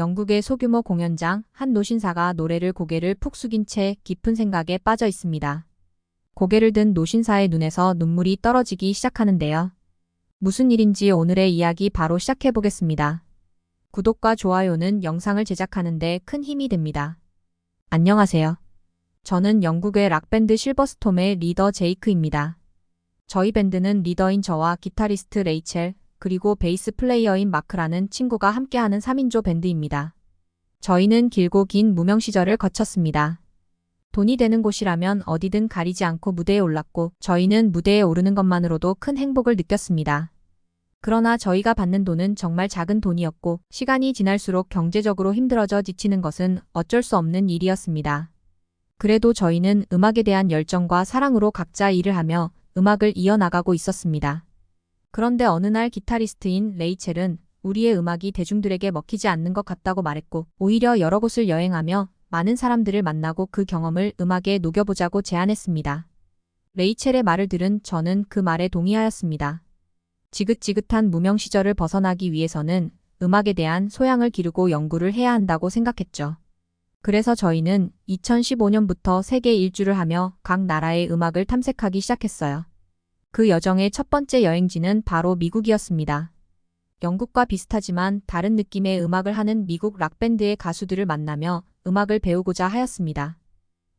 영국의 소규모 공연장 한 노신사가 노래를 고개를 푹 숙인 채 깊은 생각에 빠져 있습니다. 고개를 든 노신사의 눈에서 눈물이 떨어지기 시작하는데요. 무슨 일인지 오늘의 이야기 바로 시작해 보겠습니다. 구독과 좋아요는 영상을 제작하는데 큰 힘이 됩니다. 안녕하세요. 저는 영국의 락밴드 실버스톰의 리더 제이크입니다. 저희 밴드는 리더인 저와 기타리스트 레이첼, 그리고 베이스 플레이어인 마크라는 친구가 함께하는 3인조 밴드입니다. 저희는 길고 긴 무명 시절을 거쳤습니다. 돈이 되는 곳이라면 어디든 가리지 않고 무대에 올랐고 저희는 무대에 오르는 것만으로도 큰 행복을 느꼈습니다. 그러나 저희가 받는 돈은 정말 작은 돈이었고 시간이 지날수록 경제적으로 힘들어져 지치는 것은 어쩔 수 없는 일이었습니다. 그래도 저희는 음악에 대한 열정과 사랑으로 각자 일을 하며 음악을 이어나가고 있었습니다. 그런데 어느 날 기타리스트인 레이첼은 우리의 음악이 대중들에게 먹히지 않는 것 같다고 말했고 오히려 여러 곳을 여행하며 많은 사람들을 만나고 그 경험을 음악에 녹여보자고 제안했습니다. 레이첼의 말을 들은 저는 그 말에 동의하였습니다. 지긋지긋한 무명 시절을 벗어나기 위해서는 음악에 대한 소양을 기르고 연구를 해야 한다고 생각했죠. 그래서 저희는 2015년부터 세계 일주를 하며 각 나라의 음악을 탐색하기 시작했어요. 그 여정의 첫 번째 여행지는 바로 미국이었습니다. 영국과 비슷하지만 다른 느낌의 음악을 하는 미국 락밴드의 가수들을 만나며 음악을 배우고자 하였습니다.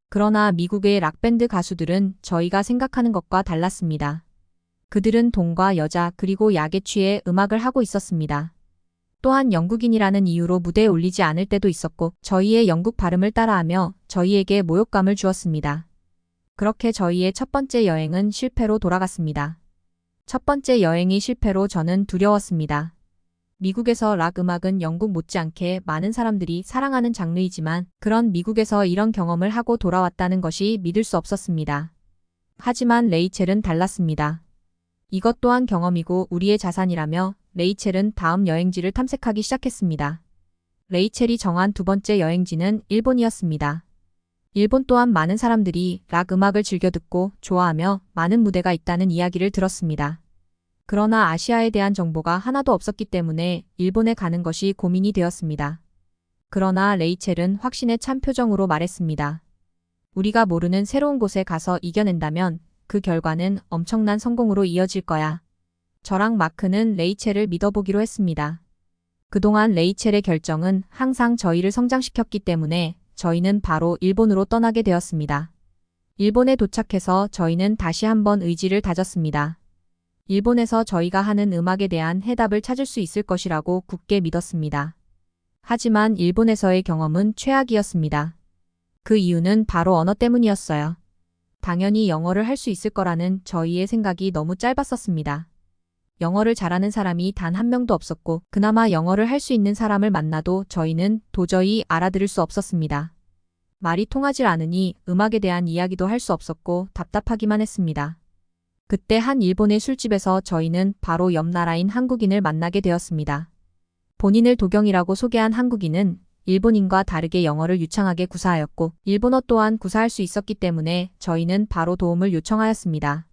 그러나 미국의 락밴드 가수들은 저희가 생각하는 것과 달랐습니다. 그들은 돈과 여자 그리고 약에 취해 음악을 하고 있었습니다. 또한 영국인이라는 이유로 무대에 올리지 않을 때도 있었고 저희의 영국 발음을 따라하며 저희에게 모욕감을 주었습니다. 그렇게 저희의 첫 번째 여행은 실패로 돌아갔습니다. 첫 번째 여행이 실패로 저는 두려웠습니다. 미국에서 락 음악은 영국 못지않게 많은 사람들이 사랑하는 장르이지만 그런 미국에서 이런 경험을 하고 돌아왔다는 것이 믿을 수 없었습니다. 하지만 레이첼은 달랐습니다. 이것 또한 경험이고 우리의 자산이라며 레이첼은 다음 여행지를 탐색하기 시작했습니다. 레이첼이 정한 두 번째 여행지는 일본이었습니다. 일본 또한 많은 사람들이 락 음악을 즐겨 듣고 좋아하며 많은 무대가 있다는 이야기를 들었습니다. 그러나 아시아에 대한 정보가 하나도 없었기 때문에 일본에 가는 것이 고민이 되었습니다. 그러나 레이첼은 확신에 찬 표정으로 말했습니다. 우리가 모르는 새로운 곳에 가서 이겨낸다면 그 결과는 엄청난 성공으로 이어질 거야. 저랑 마크는 레이첼을 믿어보기로 했습니다. 그동안 레이첼의 결정은 항상 저희를 성장시켰기 때문에 저희는 바로 일본으로 떠나게 되었습니다. 일본에 도착해서 저희는 다시 한번 의지를 다졌습니다. 일본에서 저희가 하는 음악에 대한 해답을 찾을 수 있을 것이라고 굳게 믿었습니다. 하지만 일본에서의 경험은 최악이었습니다. 그 이유는 바로 언어 때문이었어요. 당연히 영어를 할 수 있을 거라는 저희의 생각이 너무 짧았었습니다. 영어를 잘하는 사람이 단 한 명도 없었고 그나마 영어를 할 수 있는 사람을 만나도 저희는 도저히 알아들을 수 없었습니다. 말이 통하질 않으니 음악에 대한 이야기도 할 수 없었고 답답하기만 했습니다. 그때 한 일본의 술집에서 저희는 바로 옆 나라인 한국인을 만나게 되었습니다. 본인을 도경이라고 소개한 한국인은 일본인과 다르게 영어를 유창하게 구사하였고 일본어 또한 구사할 수 있었기 때문에 저희는 바로 도움을 요청하였습니다.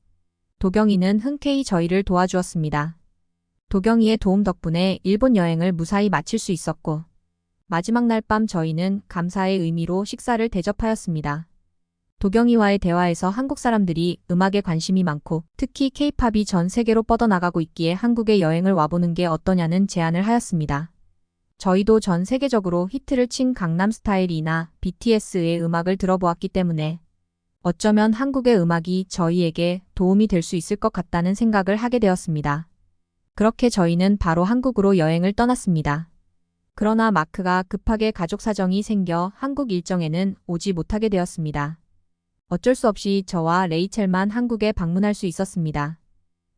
도경이는 흔쾌히 저희를 도와주었습니다. 도경이의 도움 덕분에 일본 여행을 무사히 마칠 수 있었고 마지막 날 밤 저희는 감사의 의미로 식사를 대접하였습니다. 도경이와의 대화에서 한국 사람들이 음악에 관심이 많고 특히 케이팝이 전 세계로 뻗어나가고 있기에 한국에 여행을 와보는 게 어떠냐는 제안을 하였습니다. 저희도 전 세계적으로 히트를 친 강남 스타일이나 BTS의 음악을 들어보았기 때문에 어쩌면 한국의 음악이 저희에게 도움이 될 수 있을 것 같다는 생각을 하게 되었습니다. 그렇게 저희는 바로 한국으로 여행을 떠났습니다. 그러나 마크가 급하게 가족 사정이 생겨 한국 일정에는 오지 못하게 되었습니다. 어쩔 수 없이 저와 레이첼만 한국에 방문할 수 있었습니다.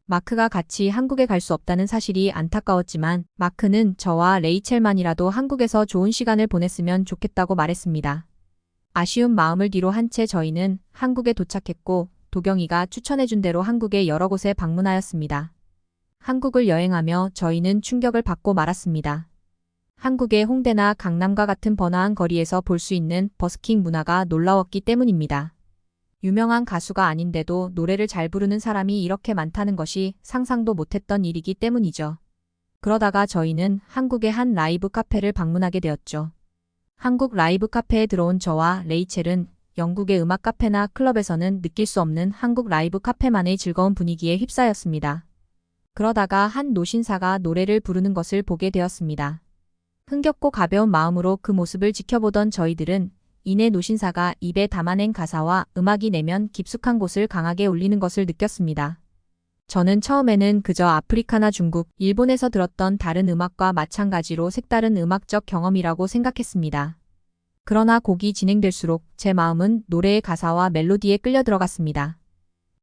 마크가 같이 한국에 갈 수 없다는 사실이 안타까웠지만 마크는 저와 레이첼만이라도 한국에서 좋은 시간을 보냈으면 좋겠다고 말했습니다. 아쉬운 마음을 뒤로 한 채 저희는 한국에 도착했고 도경이가 추천해준 대로 한국의 여러 곳에 방문하였습니다. 한국을 여행하며 저희는 충격을 받고 말았습니다. 한국의 홍대나 강남과 같은 번화한 거리에서 볼 수 있는 버스킹 문화가 놀라웠기 때문입니다. 유명한 가수가 아닌데도 노래를 잘 부르는 사람이 이렇게 많다는 것이 상상도 못했던 일이기 때문이죠. 그러다가 저희는 한국의 한 라이브 카페를 방문하게 되었죠. 한국 라이브 카페에 들어온 저와 레이첼은 영국의 음악 카페나 클럽에서는 느낄 수 없는 한국 라이브 카페만의 즐거운 분위기에 휩싸였습니다. 그러다가 한 노신사가 노래를 부르는 것을 보게 되었습니다. 흥겹고 가벼운 마음으로 그 모습을 지켜보던 저희들은 이내 노신사가 입에 담아낸 가사와 음악이 내면 깊숙한 곳을 강하게 울리는 것을 느꼈습니다. 저는 처음에는 그저 아프리카나 중국, 일본에서 들었던 다른 음악과 마찬가지로 색다른 음악적 경험이라고 생각했습니다. 그러나 곡이 진행될수록 제 마음은 노래의 가사와 멜로디에 끌려 들어갔습니다.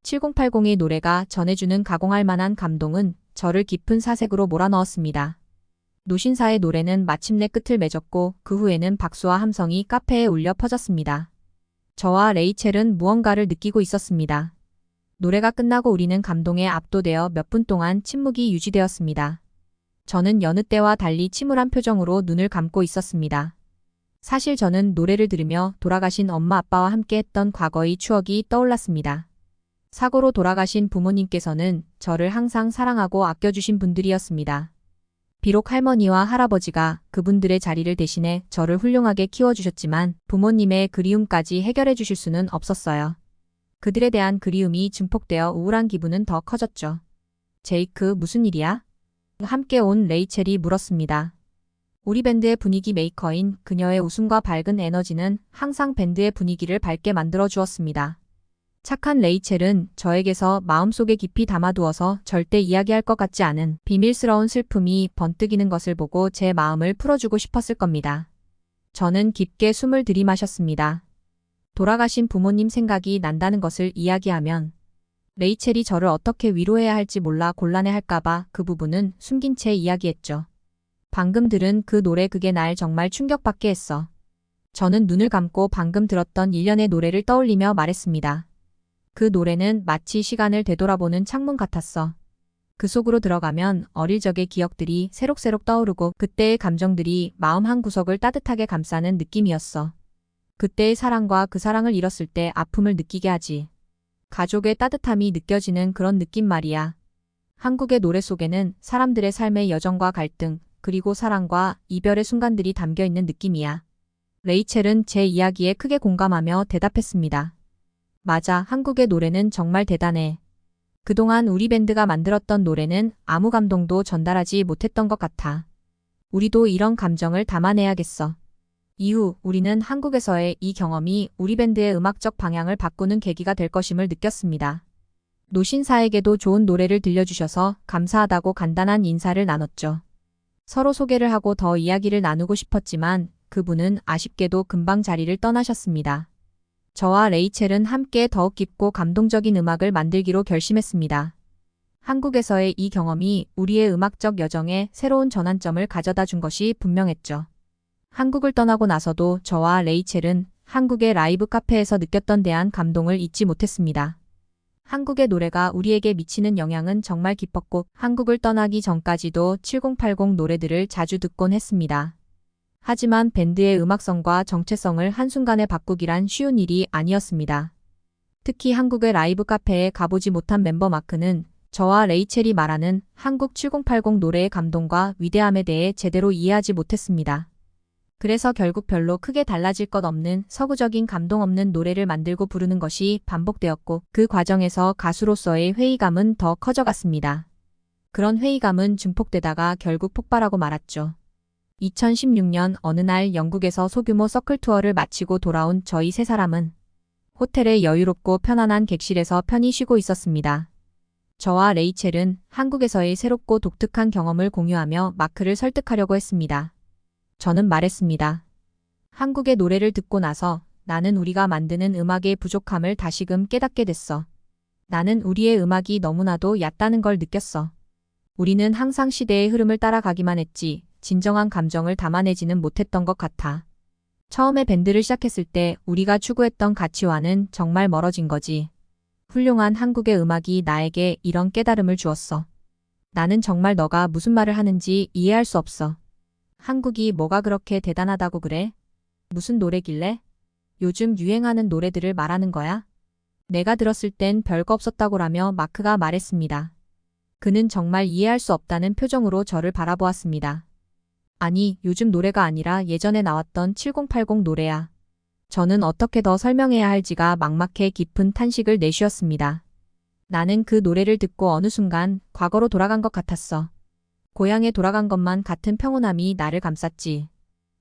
7080의 노래가 전해주는 가공할 만한 감동은 저를 깊은 사색으로 몰아넣었습니다. 노신사의 노래는 마침내 끝을 맺었고 그 후에는 박수와 함성이 카페에 울려 퍼졌습니다. 저와 레이첼은 무언가를 느끼고 있었습니다. 노래가 끝나고 우리는 감동에 압도되어 몇 분 동안 침묵이 유지되었습니다. 저는 여느 때와 달리 침울한 표정으로 눈을 감고 있었습니다. 사실 저는 노래를 들으며 돌아가신 엄마 아빠와 함께 했던 과거의 추억이 떠올랐습니다. 사고로 돌아가신 부모님께서는 저를 항상 사랑하고 아껴주신 분들이었습니다. 비록 할머니와 할아버지가 그분들의 자리를 대신해 저를 훌륭하게 키워주셨지만 부모님의 그리움까지 해결해 주실 수는 없었어요. 그들에 대한 그리움이 증폭되어 우울한 기분은 더 커졌죠. 제이크, 무슨 일이야? 함께 온 레이첼이 물었습니다. 우리 밴드의 분위기 메이커인 그녀의 웃음과 밝은 에너지는 항상 밴드의 분위기를 밝게 만들어 주었습니다. 착한 레이첼은 저에게서 마음속에 깊이 담아두어서 절대 이야기할 것 같지 않은 비밀스러운 슬픔이 번뜩이는 것을 보고 제 마음을 풀어주고 싶었을 겁니다. 저는 깊게 숨을 들이마셨습니다. 돌아가신 부모님 생각이 난다는 것을 이야기하면 레이첼이 저를 어떻게 위로해야 할지 몰라 곤란해 할까봐 그 부분은 숨긴 채 이야기했죠. 방금 들은 그 노래 그게 날 정말 충격받게 했어. 저는 눈을 감고 방금 들었던 일련의 노래를 떠올리며 말했습니다. 그 노래는 마치 시간을 되돌아보는 창문 같았어. 그 속으로 들어가면 어릴 적의 기억들이 새록새록 떠오르고 그때의 감정들이 마음 한 구석을 따뜻하게 감싸는 느낌이었어. 그때의 사랑과 그 사랑을 잃었을 때 아픔을 느끼게 하지. 가족의 따뜻함이 느껴지는 그런 느낌 말이야. 한국의 노래 속에는 사람들의 삶의 여정과 갈등, 그리고 사랑과 이별의 순간들이 담겨 있는 느낌이야. 레이첼은 제 이야기에 크게 공감하며 대답했습니다. 맞아, 한국의 노래는 정말 대단해. 그동안 우리 밴드가 만들었던 노래는 아무 감동도 전달하지 못했던 것 같아. 우리도 이런 감정을 담아내야겠어. 이후 우리는 한국에서의 이 경험이 우리 밴드의 음악적 방향을 바꾸는 계기가 될 것임을 느꼈습니다. 노신사에게도 좋은 노래를 들려주셔서 감사하다고 간단한 인사를 나눴죠. 서로 소개를 하고 더 이야기를 나누고 싶었지만 그분은 아쉽게도 금방 자리를 떠나셨습니다. 저와 레이첼은 함께 더욱 깊고 감동적인 음악을 만들기로 결심했습니다. 한국에서의 이 경험이 우리의 음악적 여정에 새로운 전환점을 가져다 준 것이 분명했죠. 한국을 떠나고 나서도 저와 레이첼은 한국의 라이브 카페에서 느꼈던 대한 감동을 잊지 못했습니다. 한국의 노래가 우리에게 미치는 영향은 정말 깊었고 한국을 떠나기 전까지도 7080 노래들을 자주 듣곤 했습니다. 하지만 밴드의 음악성과 정체성을 한순간에 바꾸기란 쉬운 일이 아니었습니다. 특히 한국의 라이브 카페에 가보지 못한 멤버 마크는 저와 레이첼이 말하는 한국 7080 노래의 감동과 위대함에 대해 제대로 이해하지 못했습니다. 그래서 결국 별로 크게 달라질 것 없는 서구적인 감동 없는 노래를 만들고 부르는 것이 반복되었고 그 과정에서 가수로서의 회의감은 더 커져갔습니다. 그런 회의감은 증폭되다가 결국 폭발하고 말았죠. 2016년 어느 날 영국에서 소규모 서클 투어를 마치고 돌아온 저희 세 사람은 호텔의 여유롭고 편안한 객실에서 편히 쉬고 있었습니다. 저와 레이첼은 한국에서의 새롭고 독특한 경험을 공유하며 마크를 설득하려고 했습니다. 저는 말했습니다. 한국의 노래를 듣고 나서 나는 우리가 만드는 음악의 부족함을 다시금 깨닫게 됐어. 나는 우리의 음악이 너무나도 얕다는 걸 느꼈어. 우리는 항상 시대의 흐름을 따라가기만 했지 진정한 감정을 담아내지는 못했던 것 같아. 처음에 밴드를 시작했을 때 우리가 추구했던 가치와는 정말 멀어진 거지. 훌륭한 한국의 음악이 나에게 이런 깨달음을 주었어. 나는 정말 너가 무슨 말을 하는지 이해할 수 없어. 한국이 뭐가 그렇게 대단하다고 그래? 무슨 노래길래? 요즘 유행하는 노래들을 말하는 거야? 내가 들었을 땐 별거 없었다고라며 마크가 말했습니다. 그는 정말 이해할 수 없다는 표정으로 저를 바라보았습니다. 아니, 요즘 노래가 아니라 예전에 나왔던 7080 노래야. 저는 어떻게 더 설명해야 할지가 막막해 깊은 탄식을 내쉬었습니다. 나는 그 노래를 듣고 어느 순간 과거로 돌아간 것 같았어. 고향에 돌아간 것만 같은 평온함이 나를 감쌌지.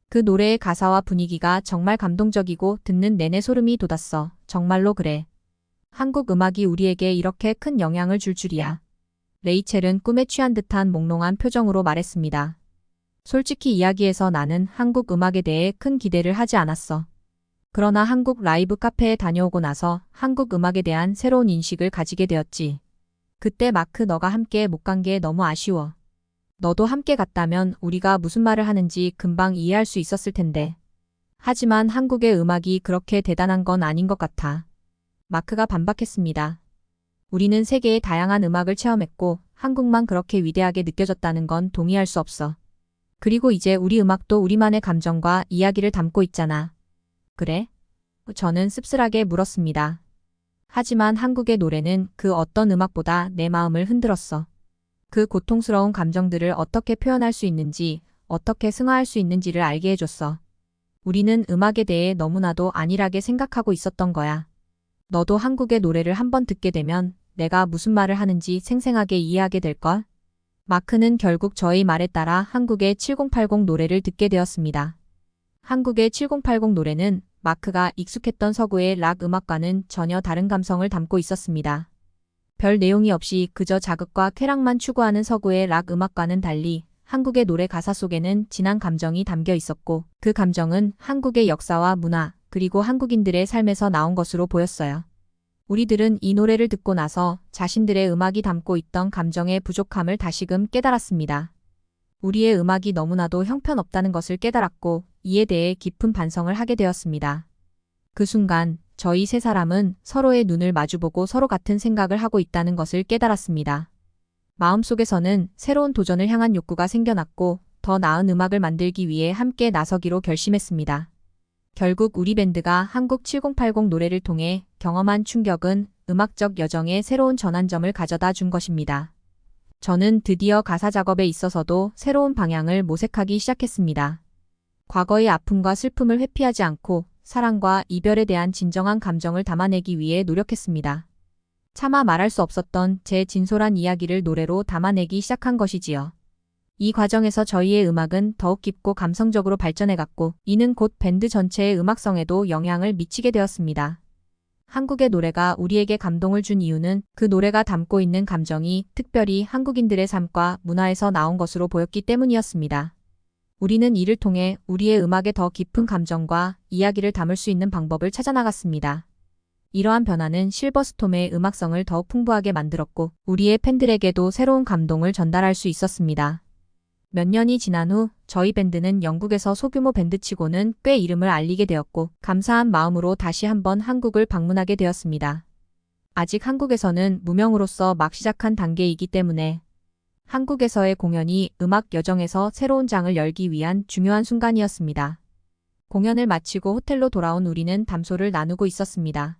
그 노래의 가사와 분위기가 정말 감동적이고 듣는 내내 소름이 돋았어. 정말로 그래. 한국 음악이 우리에게 이렇게 큰 영향을 줄 줄이야. 레이첼은 꿈에 취한 듯한 몽롱한 표정으로 말했습니다. 솔직히 이야기해서 나는 한국 음악에 대해 큰 기대를 하지 않았어. 그러나 한국 라이브 카페에 다녀오고 나서 한국 음악에 대한 새로운 인식을 가지게 되었지. 그때 마크 너가 함께 못 간 게 너무 아쉬워. 너도 함께 갔다면 우리가 무슨 말을 하는지 금방 이해할 수 있었을 텐데. 하지만 한국의 음악이 그렇게 대단한 건 아닌 것 같아. 마크가 반박했습니다. 우리는 세계의 다양한 음악을 체험했고 한국만 그렇게 위대하게 느껴졌다는 건 동의할 수 없어. 그리고 이제 우리 음악도 우리만의 감정과 이야기를 담고 있잖아. 그래? 저는 씁쓸하게 물었습니다. 하지만 한국의 노래는 그 어떤 음악보다 내 마음을 흔들었어. 그 고통스러운 감정들을 어떻게 표현할 수 있는지, 어떻게 승화할 수 있는지를 알게 해줬어. 우리는 음악에 대해 너무나도 안일하게 생각하고 있었던 거야. 너도 한국의 노래를 한번 듣게 되면 내가 무슨 말을 하는지 생생하게 이해하게 될걸? 마크는 결국 저의 말에 따라 한국의 7080 노래를 듣게 되었습니다. 한국의 7080 노래는 마크가 익숙했던 서구의 락 음악과는 전혀 다른 감성을 담고 있었습니다. 별 내용이 없이 그저 자극과 쾌락만 추구하는 서구의 락 음악과는 달리 한국의 노래 가사 속에는 진한 감정이 담겨 있었고 그 감정은 한국의 역사와 문화 그리고 한국인들의 삶에서 나온 것으로 보였어요. 우리들은 이 노래를 듣고 나서 자신들의 음악이 담고 있던 감정의 부족함을 다시금 깨달았습니다. 우리의 음악이 너무나도 형편없다는 것을 깨달았고 이에 대해 깊은 반성을 하게 되었습니다. 그 순간 저희 세 사람은 서로의 눈을 마주보고 서로 같은 생각을 하고 있다는 것을 깨달았습니다. 마음속에서는 새로운 도전을 향한 욕구가 생겨났고 더 나은 음악을 만들기 위해 함께 나서기로 결심했습니다. 결국 우리 밴드가 한국 7080 노래를 통해 경험한 충격은 음악적 여정에 새로운 전환점을 가져다 준 것입니다. 저는 드디어 가사 작업에 있어서도 새로운 방향을 모색하기 시작했습니다. 과거의 아픔과 슬픔을 회피하지 않고 사랑과 이별에 대한 진정한 감정을 담아내기 위해 노력했습니다. 차마 말할 수 없었던 제 진솔한 이야기를 노래로 담아내기 시작한 것이지요. 이 과정에서 저희의 음악은 더욱 깊고 감성적으로 발전해갔고 이는 곧 밴드 전체의 음악성에도 영향을 미치게 되었습니다. 한국의 노래가 우리에게 감동을 준 이유는 그 노래가 담고 있는 감정이 특별히 한국인들의 삶과 문화에서 나온 것으로 보였기 때문이었습니다. 우리는 이를 통해 우리의 음악에 더 깊은 감정과 이야기를 담을 수 있는 방법을 찾아나갔습니다. 이러한 변화는 실버스톰의 음악성을 더욱 풍부하게 만들었고 우리의 팬들에게도 새로운 감동을 전달할 수 있었습니다. 몇 년이 지난 후 저희 밴드는 영국에서 소규모 밴드치고는 꽤 이름을 알리게 되었고 감사한 마음으로 다시 한번 한국을 방문하게 되었습니다. 아직 한국에서는 무명으로서 막 시작한 단계이기 때문에 한국에서의 공연이 음악 여정에서 새로운 장을 열기 위한 중요한 순간이었습니다. 공연을 마치고 호텔로 돌아온 우리는 담소를 나누고 있었습니다.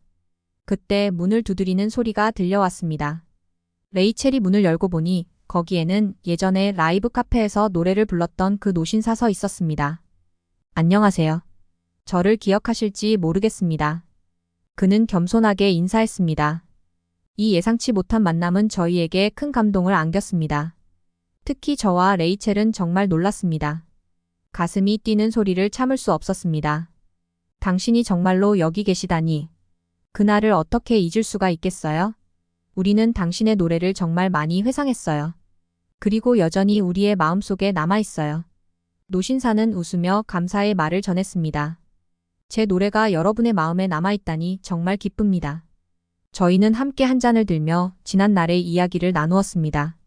그때 문을 두드리는 소리가 들려왔습니다. 레이첼이 문을 열고 보니 거기에는 예전에 라이브 카페에서 노래를 불렀던 그 노신사 서 있었습니다. 안녕하세요. 저를 기억하실지 모르겠습니다. 그는 겸손하게 인사했습니다. 이 예상치 못한 만남은 저희에게 큰 감동을 안겼습니다. 특히 저와 레이첼은 정말 놀랐습니다. 가슴이 뛰는 소리를 참을 수 없었습니다. 당신이 정말로 여기 계시다니. 그날을 어떻게 잊을 수가 있겠어요? 우리는 당신의 노래를 정말 많이 회상했어요. 그리고 여전히 우리의 마음속에 남아있어요. 노신사는 웃으며 감사의 말을 전했습니다. 제 노래가 여러분의 마음에 남아있다니 정말 기쁩니다. 저희는 함께 한 잔을 들며 지난 날의 이야기를 나누었습니다.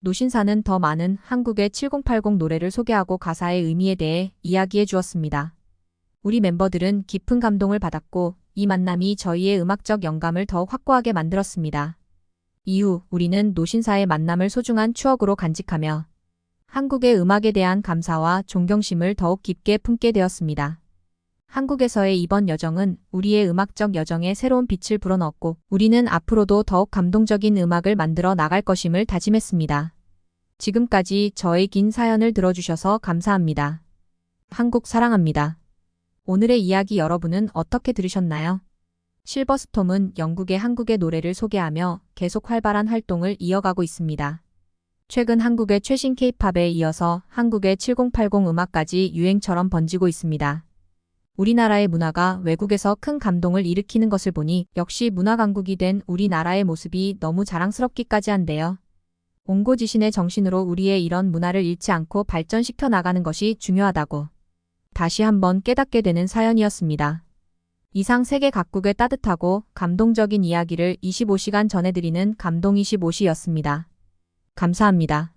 노신사는 더 많은 한국의 7080 노래를 소개하고 가사의 의미에 대해 이야기해 주었습니다. 우리 멤버들은 깊은 감동을 받았고 이 만남이 저희의 음악적 영감을 더욱 확고하게 만들었습니다. 이후 우리는 노신사의 만남을 소중한 추억으로 간직하며 한국의 음악에 대한 감사와 존경심을 더욱 깊게 품게 되었습니다. 한국에서의 이번 여정은 우리의 음악적 여정에 새로운 빛을 불어넣었고 우리는 앞으로도 더욱 감동적인 음악을 만들어 나갈 것임을 다짐했습니다. 지금까지 저의 긴 사연을 들어주셔서 감사합니다. 한국 사랑합니다. 오늘의 이야기 여러분은 어떻게 들으셨나요? 실버스톰은 영국의 한국의 노래를 소개하며 계속 활발한 활동을 이어가고 있습니다. 최근 한국의 최신 케이팝에 이어서 한국의 7080 음악까지 유행처럼 번지고 있습니다. 우리나라의 문화가 외국에서 큰 감동을 일으키는 것을 보니 역시 문화 강국이 된 우리나라의 모습이 너무 자랑스럽기까지 한데요. 옹고지신의 정신으로 우리의 이런 문화를 잃지 않고 발전시켜 나가는 것이 중요하다고 다시 한번 깨닫게 되는 사연이었습니다. 이상 세계 각국의 따뜻하고 감동적인 이야기를 25시간 전해드리는 감동 25시였습니다. 감사합니다.